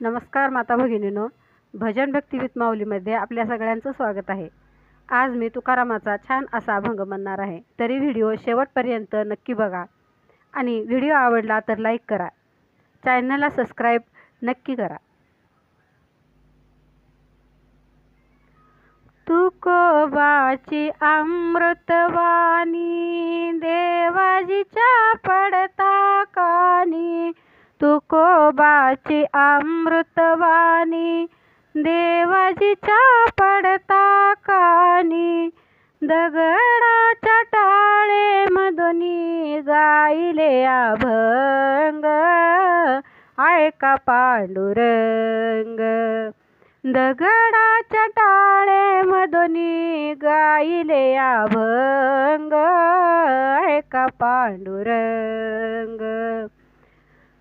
नमस्कार माता भगिनीनो. भजन भक्ती विथ माऊलीमध्ये आपल्या सगळ्यांचं स्वागत आहे. आज मी तुकारामाचा छान असा अभंग म्हणणार आहे. तरी व्हिडिओ शेवटपर्यंत नक्की बघा. आणि व्हिडिओ आवडला तर लाईक करा. चॅनलला सबस्क्राईब नक्की करा. तुकोबाची अमृतवाणी देवाजीच्या पडता कानी तुकोबाची अमृतवाणी देवाजीच्या पडता कानी दगडाच्या टाळे मधुनी गाईले अभंग. ऐका पांडुरंग दगडाच्या टाळे मधुनी गाईले अभंग. ऐका पांडुरंग.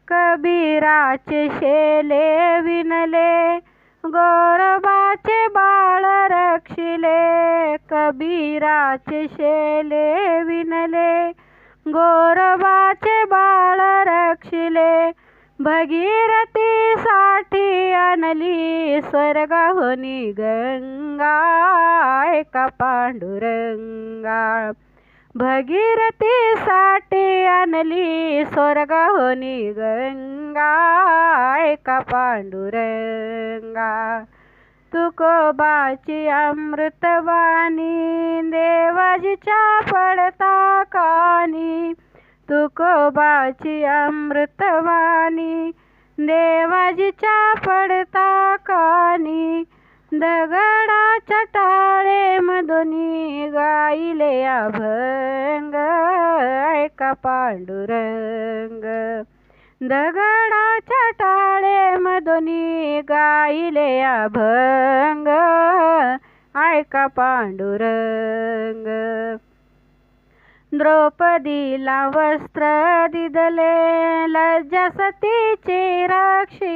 कबीराचे शेले विनले गोरबाचे बाळ रक्षिले कबीराचे शेले विनले गोरबाचे बाळ रक्षिले भगीरथीसाठी आणली स्वर्गाहुनी गंगा एका पांडुरंगा. भगीरथी साठी आणली स्वर्गाहुनी गंगा एका पांडुरंगा? तुकोबाची अमृतवाणी देवाजीच्या पडता कानी. तुकोबाची अमृतवाणी देवाजीच्या पडता कानी. दगडाच्या टाळे मधुनी गाईले अभंग ऐका पांडुरंग. दगडाच्या टाळे मधुनी गाईले अभंग ऐका पांडुरंग. द्रौपदीला वस्त्र दिदले लज्जा सतीचे राक्षी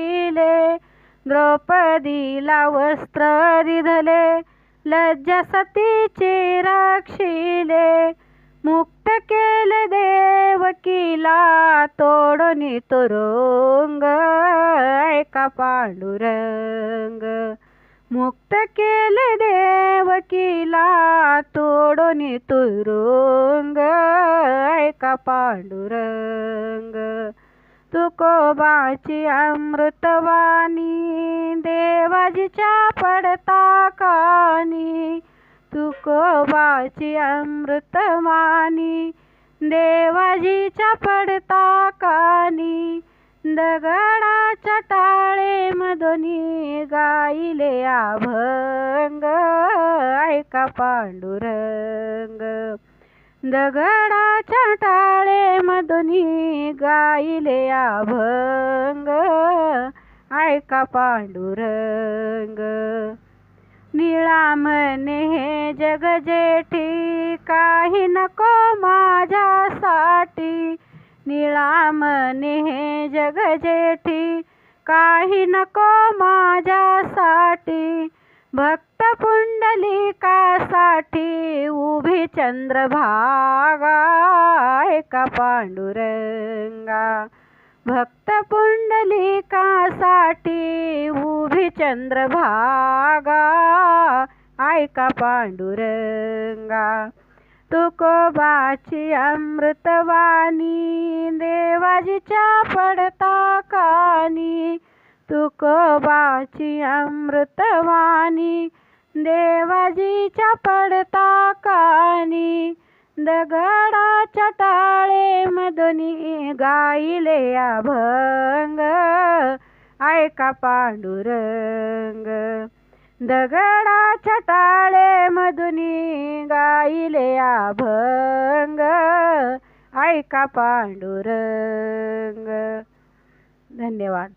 द्रौपदीला वस्त्र दिधले लज्जा सतीचे राक्षिले मुक्त केले देवकीला तोडून तुरुंग ऐका पांडुरंग. मुक्त केले देवकीला तोडून तुरुंग ऐका पांडुरंग. तुकोबाची अमृतवाणी देवाजीच्या पडता कानी तुकोबाची अमृतवाणी देवाजीच्या पडता कानी दगडाच्या टाळे मधुनी गाईले अभंग ऐका पांडुरंग. दगडाच्या टाळे मधुनी गाईले अभंग. ऐका पांडुरंग निळा म्हणे हे जग जेठी काही नको माझ्यासाठी. निळा म्हणे हे जग जेठी काही नको माझ्यासाठी. भक्त पुंडलिकासाठी उभी चंद्रभागा एका पांडुरंगा. भक्त पुंडलिकासाठी उभी चंद्रभागा ऐका पांडुरंगा. तुकोबाची अमृतवाणी देवाजीच्या पडता कानी. तुकोबाची अमृतवाणी देवाजीच्या पडता कानी दगडाच्या टाळे मधुनी गाईले अभंग. ऐका पांडुरंग दगडाच्या टाळे मधुनी गाईले अभंग. ऐका पांडुरंग. धन्यवाद.